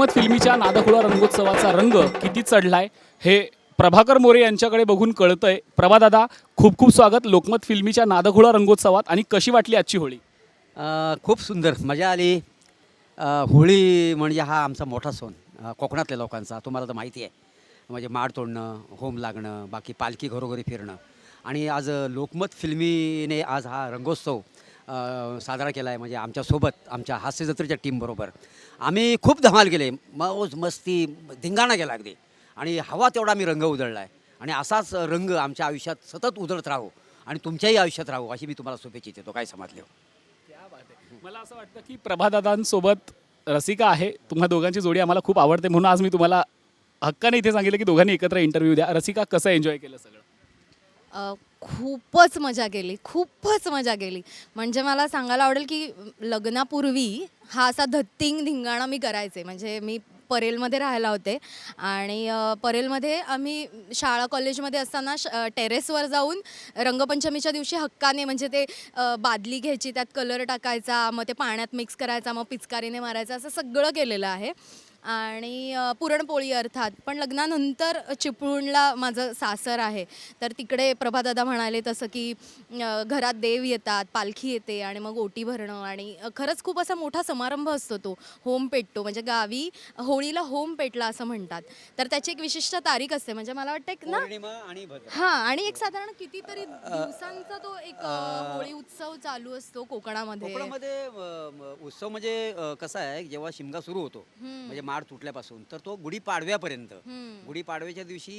लोकमत फिल्मीच्या नादखुळा रंगोत्सवाचा रंग किती चढलाय हे प्रभाकर मोरे यांच्याकडे बघून कळतंय. प्रभादादा खूप खूप स्वागत लोकमत फिल्मीच्या नादखुळा रंगोत्सवात आणि कशी वाटली आजची होळी? खूप सुंदर मजा आली. होळी म्हणजे हा आमचा मोठा सण कोकणातल्या लोकांचा तुम्हाला तर माहिती आहे. म्हणजे माड तोडणं होम लागणं बाकी पालखी घरोघरी फिरणं. आणि आज लोकमत फिल्मीने आज हा रंगोत्सव साजरा केला आहे म्हणजे आमच्यासोबत आमच्या हास्य जत्रेच्या टीमबरोबर आम्ही खूप धमाल केले. मौज मस्ती धिंगाणा केला अगदी. आणि हवा तेवढा मी रंग उधळला आहे आणि असाच रंग आमच्या आयुष्यात सतत उधळत राहू आणि तुमच्याही आयुष्यात राहू अशी मी तुम्हाला शुभेच्छा देतो. काय समजले? मला असं वाटतं की प्रभादादांसोबत रसिका आहे. तुम्हा दोघांची जोडी आम्हाला खूप आवडते म्हणून आज मी तुम्हाला हक्काने इथे सांगितलं की दोघांनी एकत्र इंटरव्ह्यू द्या. रसिका कसं एन्जॉय केलं सगळं? अ, खूपच मजा केली खूपच मजा केली. म्हणजे मला सांगायला आवडेल की लग्नापूर्वी हा असा धत्तिंग धिंगाणा मी करायचे. म्हणजे मी परेलमध्ये राहायला होते आणि परेलमध्ये आम्ही शाळा कॉलेजमध्ये असताना श टेरेसवर जाऊन रंगपंचमीच्या दिवशी हक्काने म्हणजे ते बादली घ्यायची त्यात कलर टाकायचा मग ते पाण्यात मिक्स करायचा मग पिचकारीने मारायचा असं सगळं केलेलं आहे. आणि पुरणपोळी अर्थात. पण लग्नानंतर चिपळूणला माझं सासर आहे. तर तिकडे प्रभादादा म्हणाले तसं की घरात देव येतात पालखी येते आणि मग ओटी भरणं आणि खरंच खूप असा मोठा समारंभ असतो तो. होम पेटतो. म्हणजे गावी होळीला होम पेटला असं म्हणतात. तर त्याची एक विशिष्ट तारीख असते. म्हणजे मला वाटतं एक ना हा आणि एक साधारण कितीतरी दिवसांचा तो एक होळी उत्सव चालू असतो कोकणामध्ये. उत्सव म्हणजे कसा आहे जेव्हा शिमगा सुरू होतो. म्हणजे माड तुटल्यापासून तर तो गुढीपाडव्यापर्यंत. गुढीपाडव्याच्या दिवशी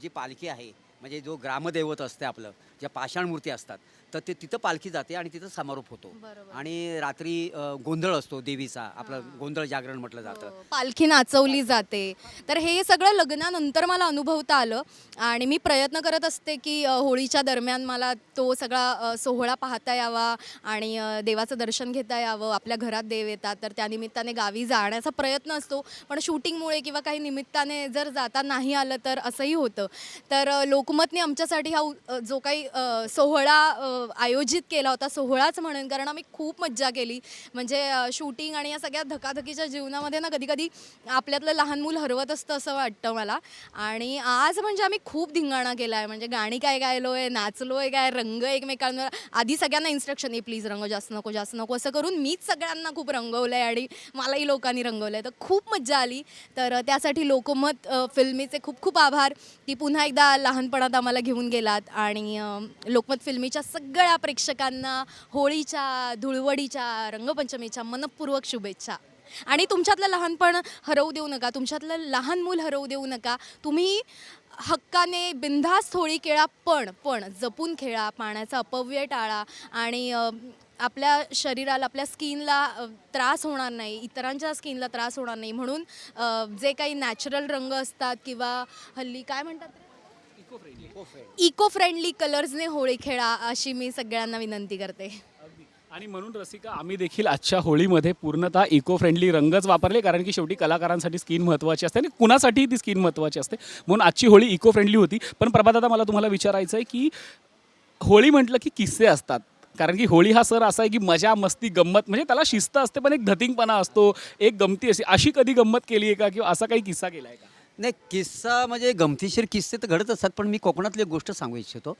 जी पालखी आहे म्हणजे जो ग्रामदैवत असते आपलं ज्या पाषाण मूर्ती असतात तर ते तिथं पालखी जाते आणि तिथं समारोप होतो. बरोबर. आणि रात्री अ, गोंधळ असतो देवीचा आपलं गोंधळ जागरण म्हटलं जातं. हो, पालखी नाचवली जाते. तर हे सगळं लग्नानंतर मला अनुभवता आलं आणि मी प्रयत्न करत असते की अ, होळीच्या दरम्यान मला तो सगळा अ, सोहळा पाहता यावा आणि अ, देवाचं दर्शन घेता यावं आपल्या घरात देव येतात तर त्या निमित्ताने गावी जाण्याचा प्रयत्न असतो. पण शूटिंगमुळे किंवा काही निमित्ताने जर जाता नाही आलं तर असंही होतं. तर अ, हुकूमतने आमच्यासाठी हा उ- जो काही अ, सोहळा अ, आयोजित केला होता सोहळाच म्हणेन कारण आम्ही खूप मज्जा केली. म्हणजे शूटिंग आणि या सगळ्या धकाधकीच्या जीवनामध्ये ना कधी कधी आपल्यातलं लहान मूल हरवत असतं असं वाटतं मला. आणि आज म्हणजे आम्ही खूप धिंगाणा केला आहे म्हणजे गाणी काय गायलो आहे नाचलो आहे काय रंग एकमेकांवर आधी सगळ्यांना इन्स्ट्रक्शन आहे प्लीज रंग जास्त नको जास्त नको असं करून मीच सगळ्यांना खूप रंगवलं आहे आणि मलाही लोकांनी रंगवलं आहे तर खूप मज्जा आली. तर त्यासाठी लोकमत अ, फिल्मीचे खूप खूप आभार. की पुन्हा एकदा लहानपण लहानपणात आम्हाला घेऊन गेलात आणि लोकमत फिल्मीच्या सगळ्या प्रेक्षकांना होळीच्या धुळवडीच्या रंगपंचमीच्या मनपूर्वक शुभेच्छा. आणि तुमच्यातलं लहानपण हरवू देऊ नका तुमच्यातलं लहान मूल हरवू देऊ नका. तुम्ही हक्काने बिंधास्त होळी खेळा पण पण जपून खेळा पाण्याचा अपव्यय टाळा आणि आपल्या शरीराला आपल्या स्किनला त्रास होणार नाही इतरांच्या स्किनला त्रास होणार नाही म्हणून जे काही नॅचरल रंग असतात किंवा हल्ली काय म्हणतात इको फ्रेंडली कलर्सने होळी खेळा अशी मी सगळ्यांना विनंती करते. आणि म्हणून रसिका आम्ही देखील आजच्या होळीमध्ये पूर्णतः इको फ्रेंडली रंगच वापरले कारण की शेवटी कलाकारांसाठी स्किन महत्त्वाची असते आणि कुणासाठीही ती स्किन महत्त्वाची असते? म्हणून आजची होळी इको फ्रेंडली होती. पण प्रभादादा मला तुम्हाला विचारायचं आहे की होळी म्हटलं की किस्से असतात. कारण की होळी हा सर असा आहे की मजा मस्ती गंमत म्हणजे त्याला शिस्त असते पण एक धतिंगपणा असतो एक गमती असते अशी कधी गंमत केली आहे का? किंवा असा काही किस्सा केला आहे का? नाही किस्सा म्हणजे गमतीशीर किस्से तर घडत असतात पण मी कोकणातली एक गोष्ट सांगू इच्छितो.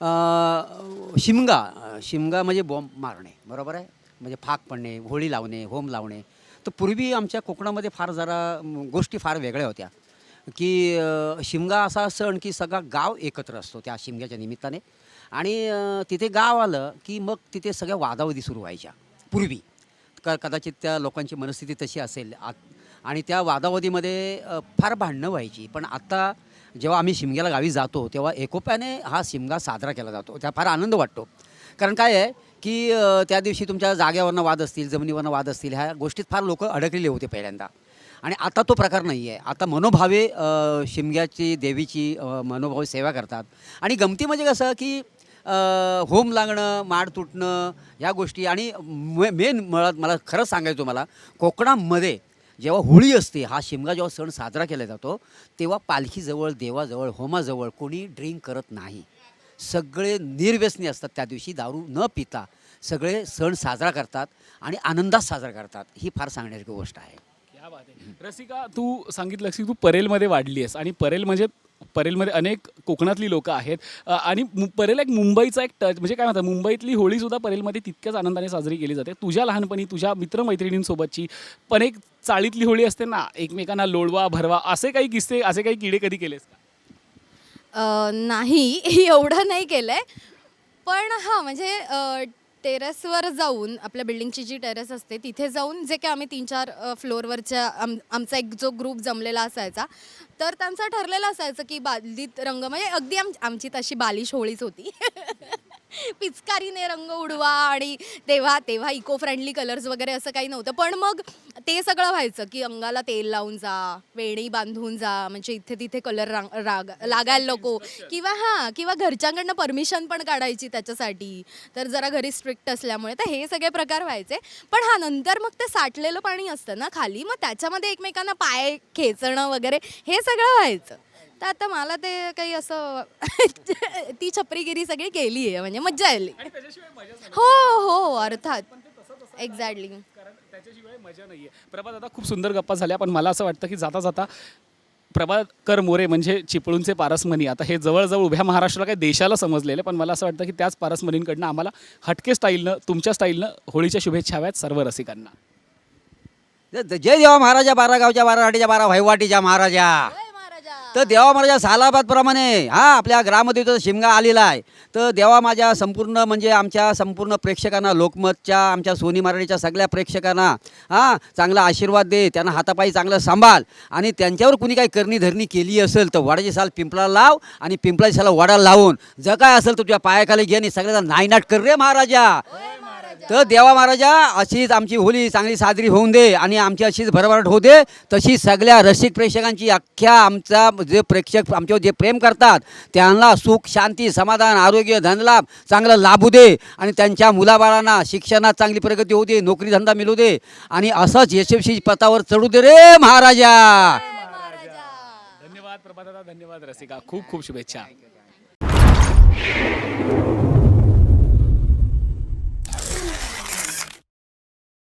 अं, शिमगा शिमगा म्हणजे बॉम्ब मारणे बरोबर आहे? म्हणजे फाक पडणे होळी लावणे होम लावणे. तर पूर्वी आमच्या कोकणामध्ये फार जरा म, गोष्टी फार वेगळ्या होत्या. की अं, शिमगा असा सण की सगळा गाव एकत्र असतो त्या शिमग्याच्या निमित्ताने. आणि अं, तिथे गाव आलं की मग तिथे सगळ्या वादावादी सुरू व्हायच्या पूर्वी. क कदाचित त्या लोकांची मनस्थिती तशी असेल. आत आणि त्या वादावादीमध्ये फार भांडणं व्हायची. पण आत्ता जेव्हा आम्ही शिमग्याला गावी जातो तेव्हा एकोप्याने हा शिमगा साजरा केला जातो. त्या फार आनंद वाटतो. कारण काय आहे की त्या दिवशी तुमच्या जाग्यावरनं वाद असतील जमिनीवरनं वाद असतील ह्या गोष्टीत फार लोक अडकलेले होते पहिल्यांदा. आणि आता तो प्रकार नाही आहे. आता मनोभावे शिमग्याची देवीची मनोभावे सेवा करतात. आणि गमती म्हणजे कसं की होम लागणं माड तुटणं ह्या गोष्टी आणि मेन मुळात मला खरंच सांगायचं मला कोकणामध्ये जेव्हा होळी असते हा शिमगा जेव्हा सण साजरा केला जातो तेव्हा पालखीजवळ देवाजवळ होमाजवळ कोणी ड्रिंक करत नाही. सगळे निर्व्यसनी असतात त्या दिवशी दारू न पिता सगळे सण साजरा करतात आणि आनंदात साजरा करतात. ही फार सांगण्यासारखी गोष्ट आहे. बात आहे. रसिका तू सांगितलंस की तू परेलमध्ये वाढली आहेस आणि परेल म्हणजे परेलमध्ये अनेक कोकणातली लोकं आहेत. आणि मु- परेल एक मुंबईचा एक टच म्हणजे काय म्हणतात मुंबईतली होळीसुद्धा परेलमध्ये तितक्याच आनंदाने साजरी केली जाते. तुझ्या लहानपणी तुझ्या मित्रमैत्रिणींसोबतची पण एक चाळीतली होळी असते ना एकमेकांना लोळवा भरवा असे काही किस्से असे काही किडे कधी केलेस का? अ, नाही एवढं नाही केलं आहे पण हां म्हणजे अ, टेरेसवर जाऊन आपल्या बिल्डिंगची जी टेरेस असते तिथे जाऊन जे काही आम्ही तीन चार फ्लोअरवरच्या आम आमचा एक जो ग्रुप जमलेला असायचा तर त्यांचं ठरलेलं असायचं की बालित रंग म्हणजे अगदी आम आमची तशी बालिश होळीच होती. पिचकारीने रंग उडवा आणि तेव्हा तेव्हा इको फ्रेंडली कलर्स वगैरे असं काही नव्हतं. पण मग ते सगळं व्हायचं की अंगाला तेल लावून जा वेणी बांधून जा म्हणजे इथे तिथे कलर रांग राग लागायला नको. किंवा हां किंवा घरच्यांकडनं परमिशन पण काढायची त्याच्यासाठी. तर जरा घरी स्ट्रिक्ट असल्यामुळे तर हे सगळे प्रकार व्हायचे. पण हा नंतर मग ते साठलेलं पाणी असतं ना खाली मग त्याच्यामध्ये एकमेकांना पाय खेचणं वगैरे हे सगळं व्हायचं. तर आता मला ते काही असं ती छपरीगिरी सगळी केली आहे म्हणजे मज्जा आली. आणि त्याच्याशिवाय मजा नाही. हो हो अर्थात. एक्झॅक्टली कारण त्याच्याशिवाय मजा नाही आहे प्रभात आता खूप सुंदर गप्पा झाल्या पण मला असं वाटतं की जाता जाता प्रभाकर मोरे म्हणजे चिपळूणचे पारसमणी आता हे जवळजवळ उभ्या महाराष्ट्राला काही देशाला समजलेले पण मला असं वाटतं की त्याच पारसमणींकडनं आम्हाला हटके स्टाईलनं तुमच्या स्टाईलनं होळीच्या शुभेच्छा हव्यात सर्व रसिकांना. ज- जय देवा महाराजा बारा गावच्या बारा वाटीच्या बारा भाईवाटीच्या महाराजा. तर देवा माझ्या सालाबादप्रमाणे हा आपल्या ग्रामदेवचा शिमगा आलेला आहे. तर देवा माझ्या संपूर्ण म्हणजे आमच्या संपूर्ण प्रेक्षकांना लोकमतच्या आमच्या सोनी मराठीच्या सगळ्या प्रेक्षकांना हा चांगला आशीर्वाद दे त्यांना हातापायी चांगलं सांभाळ. आणि त्यांच्यावर कुणी काही करणी धरणी केली असेल तर वडाची साल पिंपळाला लाव आणि पिंपळाची साल वडाला लावून. जर काय असेल तर तुझ्या पायाखाली घे आणि सगळ्याचा नायनाट कर रे महाराजा. तर देवा महाराजा अशीच आमची होली चांगली साजरी होऊन दे आणि आमची अशीच भरभराट होऊ दे. तशी सगळ्या रसिक प्रेक्षकांची अख्ख्या आमचा जे प्रेक्षक आमच्यावर जे प्रेम करतात त्यांना सुख शांती समाधान आरोग्य धनलाभ चांगला लाभू दे आणि त्यांच्या मुलाबाळांना शिक्षणात चांगली प्रगती होऊ दे नोकरी धंदा मिळू दे आणि असंच यशस्वी पथावर चढू दे रे महाराजा. धन्यवाद प्रभात धन्यवाद रसिका. खूप खूप शुभेच्छा.